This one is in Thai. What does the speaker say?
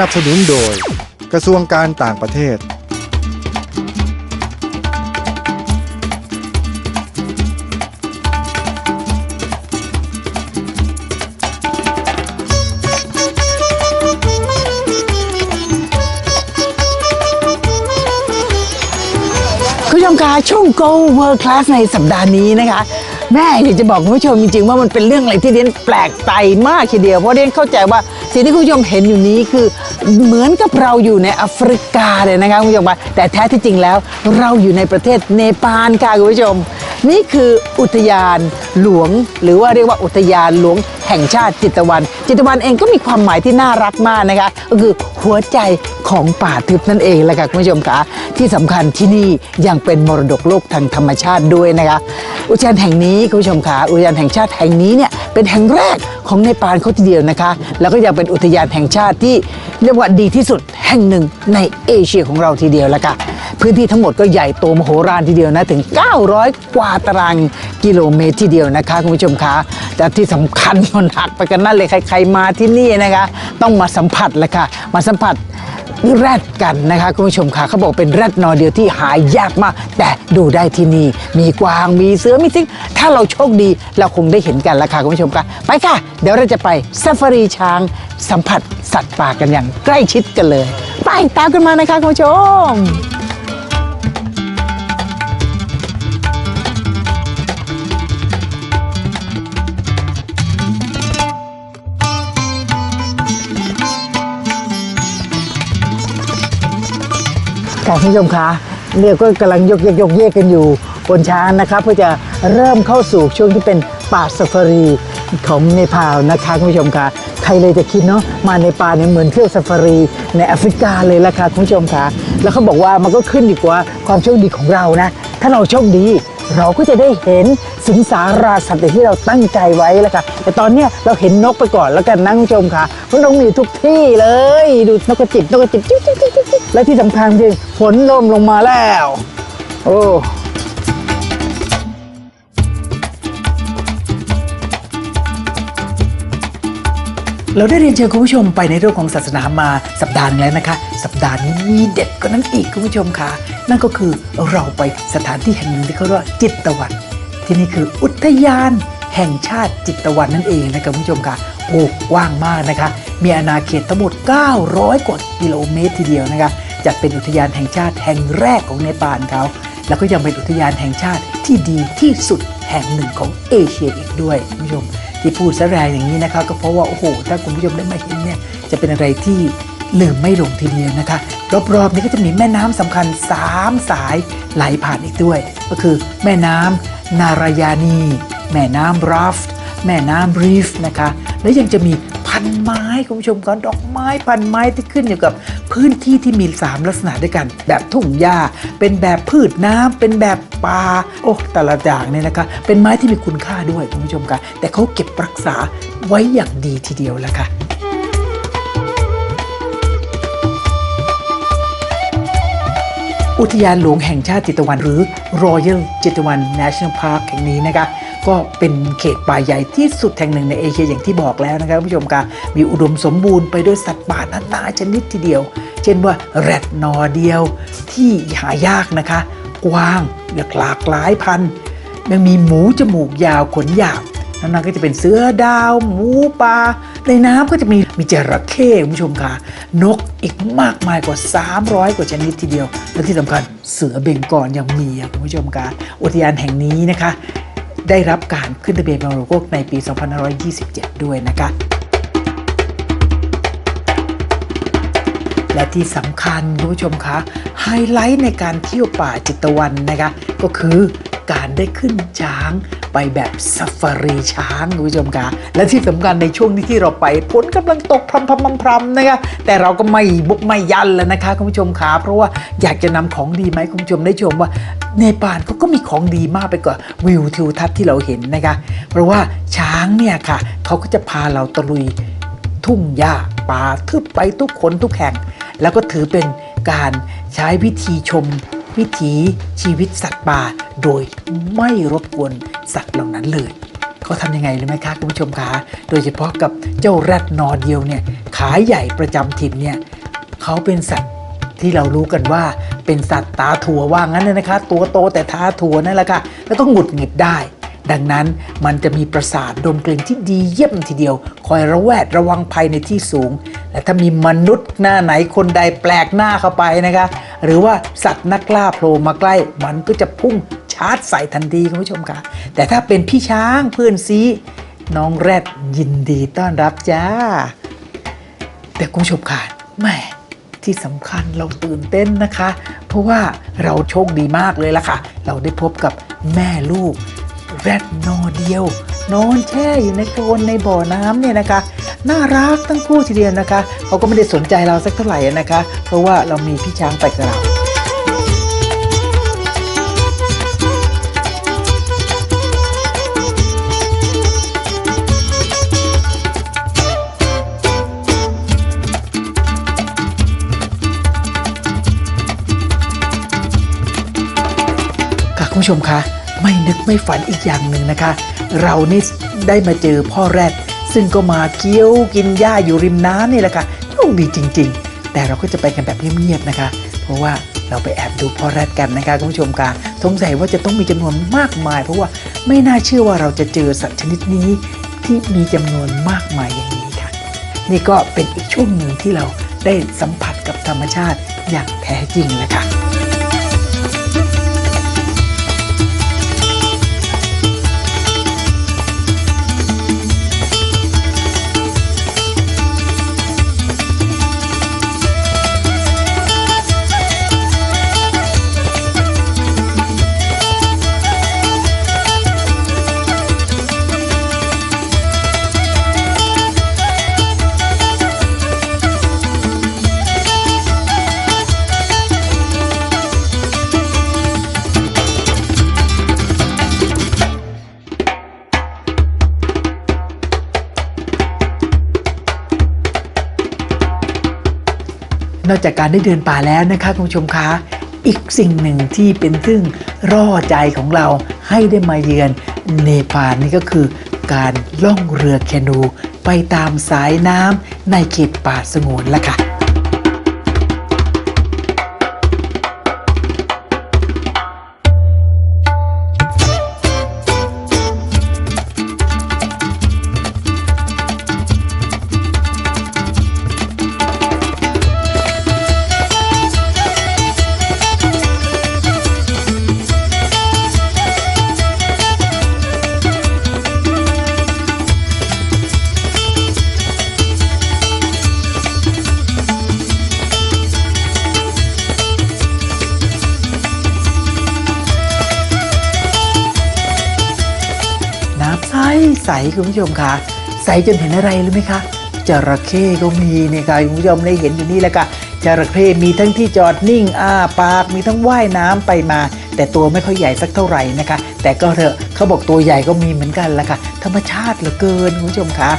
นับสนุนโดย กระทรวงการต่างประเทศ คุณผู้ชมคะช่วง Go World Class ในสัปดาห์นี้นะคะ แม่อยากจะบอกคุณผู้ชมจริงๆว่ามันเป็นเรื่องอะไรที่เรียนแปลกใจมากทีเดียวเพราะเรียนเข้าใจว่า สิ่งที่คุณผู้ชมเห็นอยู่นี้คือเหมือนกับเราอยู่ในแอฟริกาเลยนะคะคุณผู้ชมคะแต่แท้ที่จริงแล้วเราอยู่ในประเทศเนปาลค่ะคุณผู้ชม นี่คืออุทยานหลวง หรือว่าเรียกว่าอุทยานหลวงแห่งชาติจิตรวัน จิตวันเองก็มีความหมายที่น่ารักมากนะคะ ก็คือหัวใจของป่าทึบนั่นเองแหละค่ะคุณผู้ชมคะที่สำคัญที่นี่ยังเป็นมรดกโลกทางธรรมชาติด้วยนะคะ อุทยานแห่งนี้คุณผู้ชมคะอุทยานแห่งชาติแห่งนี้เนี่ยเป็นแห่งแรกของในปานเขาทีเดียวนะคะ แล้วก็ยังเป็นอุทยานแห่งชาติที่เรียกว่าดีที่สุดแห่งหนึ่งในเอเชียของเราทีเดียวละค่ะ พื้นที่ทั้งหมดก็ใหญ่โตมโหฬารทีเดียวนะถึง 900 กว่าตารางกิโลเมตรทีเดียวนะคะคุณผู้ชมคะแต่ที่สำคัญมันหักไปกันนั่นเลยใคร ๆ มาที่นี่นะคะ ต้องมาสัมผัสเลยค่ะ มาสัมผัสแรดกันนะคะคุณผู้ชมค่ะเขาบอกเป็นแรดนอเดียวที่หายากมาก แต่ดูได้ที่นี่ มีกวางมีเสือมีซิงถ้าเราโชคดีเราคงได้เห็นกันล้วค่ะคุณผู้ชมค่ะไปค่ะ เดี๋ยวเราจะไปซาฟารีช้างสัมผัสสัตว์ป่ากันอย่างใกล้ชิดกันเลย ไปตามกันมานะคะคุณผู้ชม ค่ะคุณผู้ชมคะเนี่ยก็กำลังยกเยกยกเยกกันอยู่บนช้างนะครับเพื่อจะเริ่มเข้าสู่ช่วงที่เป็นป่าซาฟารีของเนปาลนะคะคุณผู้ชมคะใครเลยจะคิดเนาะมาในป่าเนี่ยเหมือนเที่ยวซาฟารีในแอฟริกาเลยละค่ะคุณผู้ชมคะแล้วเขาบอกว่ามันก็ขึ้นอยู่กับความโชคดีของเรานะ ถ้าเราโชคดี เราก็จะได้เห็น สิงสาราสัตว์อย่างที่เราตั้งใจไว้แล้วค่ะแต่ตอนเนี้ยเราเห็นนกไปก่อนแล้วกันนะคุณผู้ชมค่ะเพราะนกมีทุกที่เลย ดูนกกระจิบนกกระจิบจิ๊บจิ๊บจิ๊บจิ๊บและที่สำคัญคือฝนเริ่มลงมาแล้ว โอ้เราได้เรียนเชิญคุณผู้ชมไปในเรื่องของศาสนามาสัปดาห์นึงแล้วนะคะ สัปดาห์นี้มีเด็ดกว่านั้นอีกคุณผู้ชมคะนั่นก็คือเราไปสถานที่แห่งหนึ่งที่เขาเรียกว่าจิตตะวัน ที่นี่คืออุทยานแห่งชาติจิตตะวันนั่นเองนะครับคุณผู้ชมคะโอ้กว้างมากนะคะ มีอาณาเขตทั้งหมด 900 กว่ากิโลเมตรทีเดียวนะคะจัดเป็นอุทยานแห่งชาติแห่งแรกของเนปาลเขา แล้วก็ยังเป็นอุทยานแห่งชาติที่ดีที่สุดแห่งหนึ่งของเอเชียอีกด้วยคุณผู้ชมที่พูดซะแรงอย่างนี้นะคะก็เพราะว่าโอ้โหถ้าคุณผู้ชมได้มาเห็นเนี่ยจะเป็นอะไรที่ ลืมไม่ลงทีเดียวนะคะ รอบๆนี้ก็จะมีแม่น้ำสำคัญ 3 สายไหลผ่านอีกด้วย ก็คือแม่น้ำนารายานี แม่น้ำราฟต์แม่น้ำรีฟนะคะ และยังจะมีพันไม้คุณผู้ชมก่อนดอกไม้พันไม้ที่ขึ้นอยู่กับพื้นที่ที่มี 3 ลักษณะด้วยกัน แบบทุ่งหญ้าเป็นแบบพืชน้ำเป็นแบบป่าโอ้แต่ละอย่างเนี่ยนะคะ เป็นไม้ที่มีคุณค่าด้วยคุณผู้ชมคะแต่เขาเก็บรักษาไว้อย่างดีทีเดียวละค่ะ อุทยานหลวงแห่งชาติจิตวัน หรือ Royal จิตวัน National Park แห่งนี้นะคะก็เป็นเขตป่าใหญ่ที่สุดแห่งหนึ่งในเอเชียอย่างที่บอกแล้วนะครับผู้ชมคะมีอุดมสมบูรณ์ไปด้วยสัตว์ป่านานาชนิดทีเดียว เช่นว่าแรดนอเดียวที่หายากนะคะ กว้างหลากหลายพันธุ์ยังมีหมูจมูกยาวขนหยาบ แล้วนั่นก็จะเป็นเสือดาว หมูปลาในน้ำก็จะมีมีจระเข้คุณผู้ชมค่ะนกอีกมากมายกว่า 300 กว่าชนิดทีเดียว และที่สำคัญเสือเบงกอลยังมีคุณผู้ชมค่ะอุทยานแห่งนี้นะคะ ได้รับการขึ้นทะเบียนเป็นมรดกโลกในปี 2527 ด้วยนะคะและที่สำคัญคุณผู้ชมคะไฮไลท์ในการเที่ยวป่าจิตรวันนะคะ ก็คือการได้ขึ้นช้าง ไปแบบซาฟารีช้างคุณผู้ชมคะและที่สำคัญในช่วงนี้ที่เราไปฝนกำลังตกพรำพรำพรำนะคะแต่เราก็ไม่บุกไม่ยันแล้วนะคะคุณผู้ชมคะเพราะว่าอยากจะนำของดีไหมคุณผู้ชมได้ชมว่าเนปาลเขาก็มีของดีมากไปกว่าวิวทิวทัศน์ที่เราเห็นนะคะเพราะว่าช้างเนี่ยค่ะเขาก็จะพาเราตะลุยทุ่งหญ้าป่าทึบไปทุกคนทุกแห่ง แล้วก็ถือเป็นการใช้วิธีชม วิถีชีวิตสัตว์ป่า โดยไม่รบกวนสัตว์เหล่านั้นเลยเขาทำยังไงรู้ไหมคะคุณผู้ชมคะโดยเฉพาะกับเจ้าแรดนอเดียวเนี่ยขาใหญ่ประจำถิ่นเนี่ยเขาเป็นสัตว์ที่เรารู้กันว่าเป็นสัตว์ตาถั่วว่างั้นเลยนะคะ ตัวโตแต่ตาถั่วนั่นแหละค่ะแล้วก็หงุดหงิดได้ ดังนั้นมันจะมีประสาทดมกลิ่นที่ดีเยี่ยมทีเดียว คอยระแวดระวังภัยในที่สูง และถ้ามีมนุษย์หน้าไหนคนใดแปลกหน้าเข้าไปนะคะ หรือว่าสัตว์นักล่าโผล่มาใกล้ มันก็จะพุ่งชาร์จใส่ทันทีคุณผู้ชมค่ะ แต่ถ้าเป็นพี่ช้างเพื่อนซีน้องแรดยินดีต้อนรับจ้า แต่คุณผู้ชมค่ะแม่ที่สำคัญเราตื่นเต้นนะคะ เพราะว่าเราโชคดีมากเลยล่ะค่ะ เราได้พบกับแม่ลูกแรดนอเดียว นอนแช่อยู่ในโคลนในบ่อน้ำเนี่ยนะคะ น่ารักทั้งคู่ทีเดียวนะคะเขาก็ไม่ได้สนใจเราสักเท่าไหร่นะคะ เพราะว่าเรามีพี่ช้างไปกับเราค่ะคุณผู้ชมคะไม่นึกไม่ฝันอีกอย่างหนึ่งนะคะ เรานี่ได้มาเจอพ่อแรด ซึ่งก็มาเคี้ยวกินหญ้าอยู่ริมน้ำนี่แหละค่ะโชคดีจริง ๆ แต่เราก็จะไปกันแบบเงียบๆนะคะ เพราะว่าเราไปแอบดูพ่อแรดกันนะคะคุณผู้ชมคะสงสัยว่าจะต้องมีจำนวนมากมาย เพราะว่าไม่น่าเชื่อว่าเราจะเจอสัตว์ชนิดนี้ที่มีจำนวนมากมายอย่างนี้ค่ะ นี่ก็เป็นอีกช่วงหนึ่งที่เราได้สัมผัสกับธรรมชาติอย่างแท้จริงเลยค่ะ นอกจากการได้เดินป่าแล้วนะคะคุณผู้ชมคะ อีกสิ่งหนึ่งที่เป็นซึ่งร่อใจของเราให้ได้มาเยือนเนปาลนี่ก็คือการล่องเรือแคนูไปตามสายน้ำในเขตป่าสงวนละค่ะ ใสคุณผู้ชมคะใสจนเห็นอะไรรู้ไหมคะจระเข้ก็มีเนี่ยค่ะคุณผู้ชมได้เห็นอยู่นี่แหละค่ะจระเข้มีทั้งที่จอดนิ่งอ้าปากมีทั้งว่ายน้ำไปมา แต่ตัวไม่ค่อยใหญ่สักเท่าไหร่นะคะ แต่ก็เถอะเขาบอกตัวใหญ่ก็มีเหมือนกันละค่ะ ธรรมชาติเหลือเกินคุณผู้ชมคะ